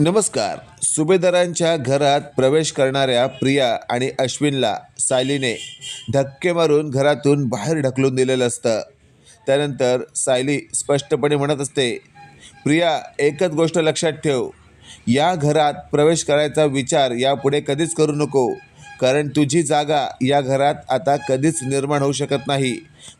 नमस्कार. सुभेदारांच्या घरात प्रवेश करणाऱ्या प्रिया आणि अश्विनला सायलीने धक्के मारून घरातून बाहेर ढकलून दिलेलं असतं. त्यानंतर सायली स्पष्टपणे म्हणत असते प्रिया एकच गोष्ट लक्षात ठेव. या घरात प्रवेश करायचा विचार यापुढे कधीच करू नको. कारण तुझी जागा या घरात आता कधीच निर्माण होऊ शकत नाही.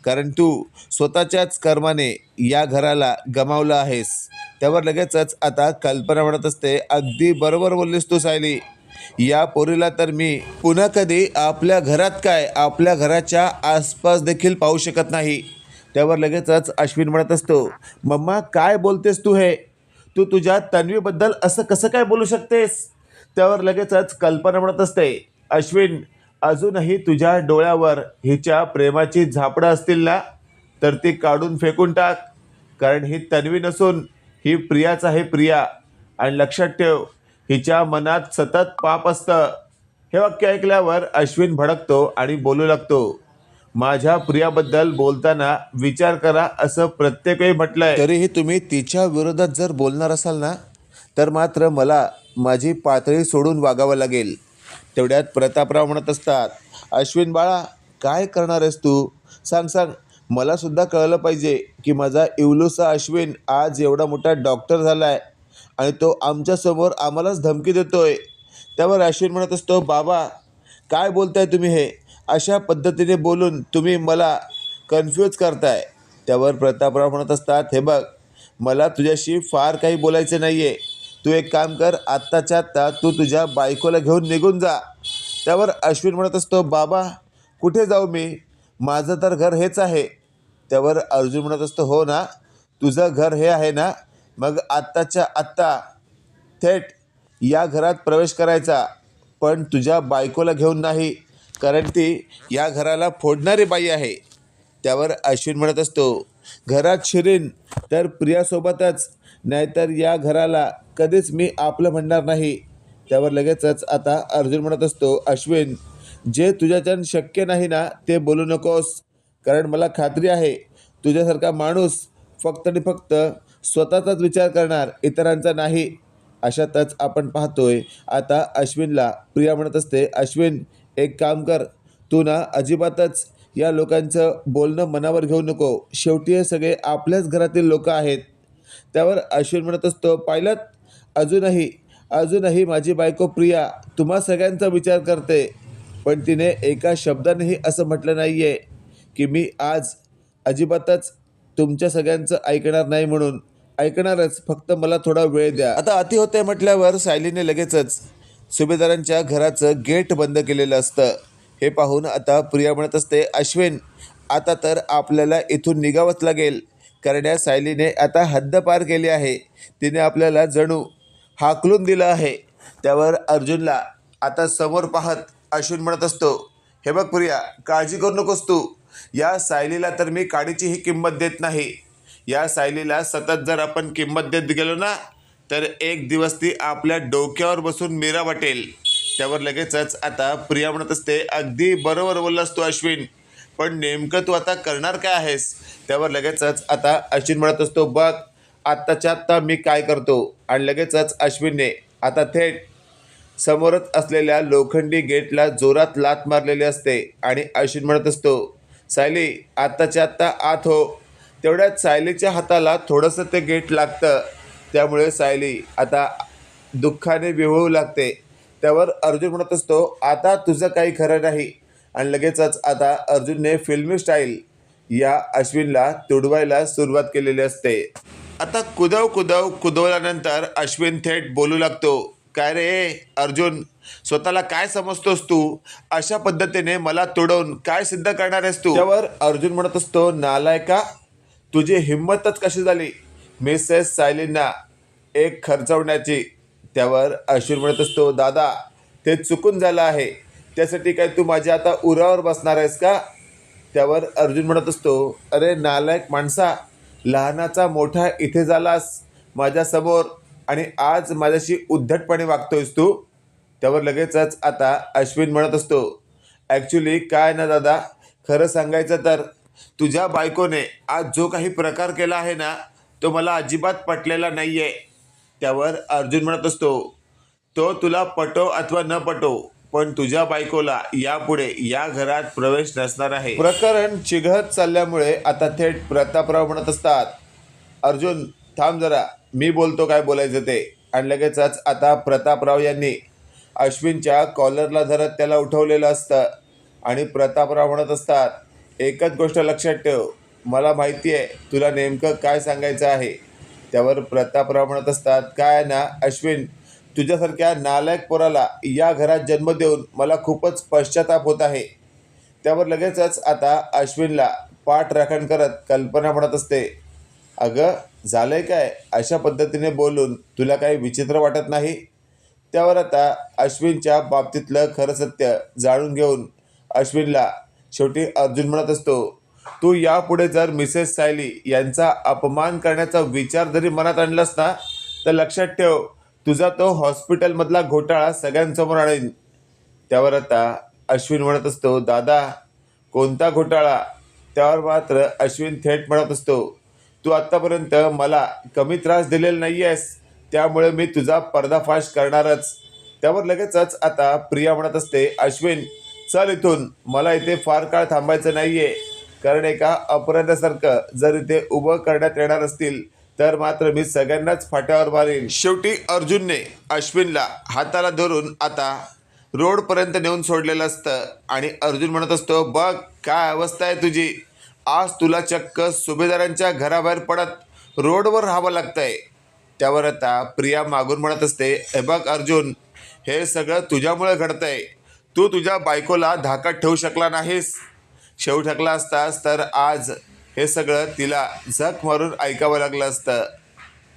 कारण तू स्वतःच्याच कर्माने या घराला गमावलं आहेस. त्यावर लगेचच आता कल्पना म्हणत असते अगदी बरोबर बोललीस तू सायली. या पोरीला तर मी पुन्हा कधी आपल्या घरात काय आपल्या घराच्या आसपास देखील पाहू शकत नाही. त्यावर लगेचच अश्विन म्हणत असतो मम्मा काय बोलतेस तू हे? तू तुझ्या तन्वीबद्दल असं कसं काय बोलू शकतेस? त्यावर लगेचच कल्पना म्हणत असते अश्विन अजूनही तुझ्या डोळ्यावर हिच्या प्रेमाची झापडं असतील ना तर ती काढून फेकून टाक. कारण ही तन्वी नसून ही प्रियाच आहे प्रिया. आणि लक्षात ठेव हिच्या मनात सतत पाप असतं. हे वाक्य ऐकल्यावर अश्विन भडकतो आणि बोलू लागतो माझ्या प्रियाबद्दल बोलताना विचार करा असं प्रत्येक वेळी म्हटलंय. तरीही तुम्ही तिच्या विरोधात जर बोलणार असाल ना तर मात्र मला माझी पातळी सोडून वागावं लागेल. तेवढ्यात प्रतापराव म्हणत असतात अश्विन बाळा काय करणार आहेस तू? सांग सांग. मला सुद्धा कळलं पाहिजे की माझा इवलूसा अश्विन आज एवढा मोठा डॉक्टर झाला आहे आणि तो आमच्यासमोर आम्हालाच धमकी देतो आहे त्यावर अश्विन म्हणत असतो बाबा काय बोलताय तुम्ही हे? अशा पद्धतीने बोलून तुम्ही मला कन्फ्यूज करताय. त्यावर प्रतापराव म्हणत असतात हे बघ मला तुझ्याशी फार काही बोलायचं नाही आहे तू एक काम कर आत्ताच्या आत्ता तू तुझ्या बायकोला घेऊन निघून जा. त्यावर अश्विन म्हणत असतो बाबा कुठे जाऊ मी? माझं तर घर हेच आहे. त्यावर अर्जुन म्हणत असतो हो ना तुझं घर हे आहे ना मग आत्ताच्या आत्ता थेट या घरात प्रवेश करायचा पण तुझ्या बायकोला घेऊन नाही कारण ती या घराला फोडणारी बाई आहे. त्यावर अश्विन म्हणत असतो घरात शिरीन तर प्रियासोबतच नाहीतर या घराला कधीच मी आपलं म्हणणार नाही. त्यावर लगेचच आता अर्जुन म्हणत असतो अश्विन जे तुझ्याच्यान शक्य नाही ना ते बोलू नकोस. कारण मला खात्री आहे तुझ्यासारखा माणूस फक्त आणि फक्त स्वतःचाच विचार करणार इतरांचा नाही अशातच आपण पाहतोय. आता अश्विनला प्रिया म्हणत असते अश्विन एक काम कर. तू ना अजिबातच या लोकांचं बोलणं मनावर घेऊ नको. शेवटी हे सगळे आपल्याच घरातील लोक आहेत. त्यावर अश्विन म्हणत असतो पाहिलं अजूनही अजूनही माझी बायको प्रिया तुम्हा सगळ्यांचा विचार करते. पण तिने एका शब्दानेही असं म्हटलं नाही आहे की मी आज अजिबातच तुमच्या सगळ्यांचं ऐकणार नाही म्हणून ऐकणारच. फक्त मला थोडा वेळ द्या. आता अति होते म्हटल्यावर सायलीने लगेचच सुभेदारांच्या घराचं गेट बंद केलेलं असतं. हे पाहून आता प्रिया म्हणत असते अश्विन आता तर आपल्याला इथून निघावंच लागेल. कारण या सायलीने आता हद्द पार केली आहे. तिने आपल्याला जणू हाकलून दिलं आहे. त्यावर अर्जुनला आता समोर पाहत अश्विन म्हणत असतो हे बघ प्रिया काळजी करू नकोस तू. या सायलीला तर मी काडीची ही किंमत देत नाही. या सायलीला सतत जर आपण किंमत देत गेलो ना तर एक दिवस ती आपल्या डोक्यावर बसून मीरा वाटेल. त्यावर लगेचच आता प्रिया म्हणत असते अगदी बरोबर बोललास तू अश्विन. पण नेमकं तू आता करणार काय आहेस? त्यावर लगेचच आता अश्विन म्हणत असतो बघ आत्ताच्या आत्ता मी काय करतो? आणि लगेचच अश्विनने आता थेट समोरच असलेल्या लोखंडी गेटला जोरात लात मारलेली असते. आणि अश्विन म्हणत असतो सायली आत्ताच्या आत्ता आत हो. तेवढ्यात सायलीच्या हाताला थोडंसं ते गेट लागतं. त्यामुळे सायली आता दुःखाने विवळू लागते. त्यावर अर्जुन म्हणत असतो आता तुझं काही खरं नाही. आणि लगेचच आता अर्जुनने फिल्मी स्टाईल या अश्विनला तुडवायला सुरुवात केलेली असते. आता कुदव कुदव कुदवल्यानंतर अश्विन थेट बोलू लागतो. काय रे अर्जुन? स्वतःला काय समजतोस तू? अशा पद्धतीने मला तुडवून काय सिद्ध करणार आहेस तू? त्यावर अर्जुन म्हणत असतो नालायका तुझी हिंमतच कशी झाली? मिसेस सायलींना एक खर्चवण्याची. त्यावर अश्विन म्हणत असतो दादा ते चुकून झालं आहे. त्यासाठी काय तू माझ्या आता उरावर बसणार आहेस का? त्यावर अर्जुन म्हणत असतो अरे नालायक माणसा लहानाचा मोठा इथे झालास. माझ्यासमोर आणि आज माझ्याशी उद्धटपणे वागतोयस तू त्यावर लगेचच आता अश्विन म्हणत असतो ॲक्च्युली काय ना दादा खरं सांगायचं तर तुझ्या बायकोने आज जो काही प्रकार केला आहे ना तो मला अजिबात पटलेला नाही आहे त्यावर अर्जुन म्हणत असतो तो तुला पटो अथवा न पटो पण तुझ्या बायकोला यापुढे या घरात प्रवेश नसणार आहे. प्रकरण चिघळत चालल्यामुळे आता थेट प्रतापराव म्हणत असतात अर्जुन थांब जरा. मी बोलतो काय बोलायचं ते. आणि लगेचच आता प्रतापराव यांनी अश्विनच्या कॉलरला धरत त्याला उठवलेलं असतं. आणि प्रतापराव म्हणत असतात एकच गोष्ट लक्षात ठेव. मला माहिती आहे तुला नेमकं काय सांगायचं आहे. त्यावर प्रतापराव म्हणत असतात काय ना अश्विन तुझ्यासारख्या नालायक पोराला या घरात जन्म देऊन मला खूपच पश्चाताप होत आहे. त्यावर लगेचच आता अश्विनला पाठ राखण करत कल्पना म्हणत असते अगं झालंय काय? अशा पद्धतीने बोलून तुला काही विचित्र वाटत नाही? त्यावर आता अश्विनच्या बाबतीतलं खरं सत्य जाणून घेऊन अश्विनला शेवटी अर्जुन म्हणत असतो तू यापुढे जर मिसेस सायली यांचा अपमान करण्याचा विचार जरी मनात आणलास ना तर लक्षात ठेव तुझा तो हॉस्पिटलमधला घोटाळा सगळ्यांसमोर आणीन. त्यावर आता अश्विन म्हणत असतो दादा कोणता घोटाळा? त्यावर मात्र अश्विन थेट म्हणत असतो तू आत्तापर्यंत मला कमी त्रास दिलेला नाही आहेस त्यामुळे मी तुझा पर्दाफाश करणारच. त्यावर लगेचच आता प्रिया म्हणत असते अश्विन चल इथून. मला इथे फार काळ थांबायचं नाही आहे कारण एका अपराधासारखं जर इथे उभं करण्यात येणार असतील तर मात्र मी सगळ्यांनाच फाट्यावर मारेन. शेवटी अर्जुनने अश्विनला हाताला धरून आता रोडपर्यंत नेऊन सोडलेलं असतं. आणि अर्जुन म्हणत असतो बघ काय अवस्था आहे तुझी? आज तुला चक्क सुभेदारांच्या घराबाहेर पडत रोडवर राहावं लागतंय. त्यावर आता प्रिया मागून म्हणत असते हे बघ अर्जुन हे सगळं तुझ्यामुळे घडतंय. तू तुझ्या बायकोला धाकात ठेवू शकला नाहीस. शेव ठकला असतास तर आज हे सगळं तिला झक मारून ऐकावं लागलं असतं.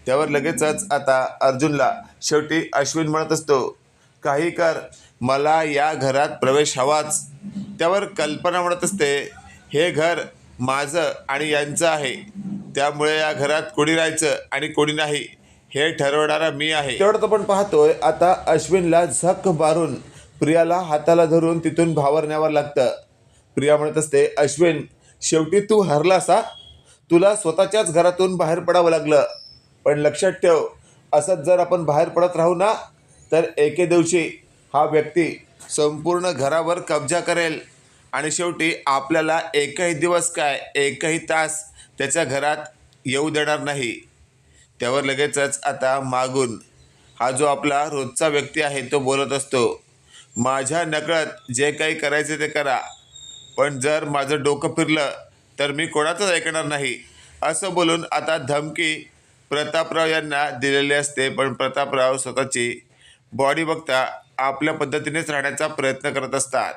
त्यावर लगेचच आता अर्जुनला शेवटी अश्विन म्हणत असतो काही कर मला या घरात प्रवेश हवाच. त्यावर कल्पना म्हणत असते हे घर माझं आणि यांचं आहे. त्यामुळे या घरात कोणी राहायचं आणि कोणी नाही हे ठरवणारा मी आहे. तेवढं आपण पाहतोय आता अश्विनला झक मारून प्रियाला हाताला धरून तिथून भावर न्यावं लागतं. प्रिया म्हणत असते अश्विन शेवटी तू हरलास हा? तुला स्वतःच्याच घरातून बाहेर पडावं लागलं. पण लक्षात ठेव असंच जर आपण बाहेर पडत राहू ना तर एके दिवशी हा व्यक्ती संपूर्ण घरावर कब्जा करेल. आणि शेवटी आपल्याला एकही दिवस काय एकही तास त्याच्या घरात येऊ देणार नाही. त्यावर लगेचच आता मागून हा जो आपला रोजचा व्यक्ती आहे तो बोलत असतो माझ्या नकळत जे काही करायचे ते करा पण जर माझं डोकं फिरलं तर मी कोणाचंच ऐकणार नाही. असं बोलून आता धमकी प्रतापराव यांना दिलेली असते पण प्रतापराव स्वतःची बॉडी बघता आपल्या पद्धतीनेच राहण्याचा प्रयत्न करत असतात.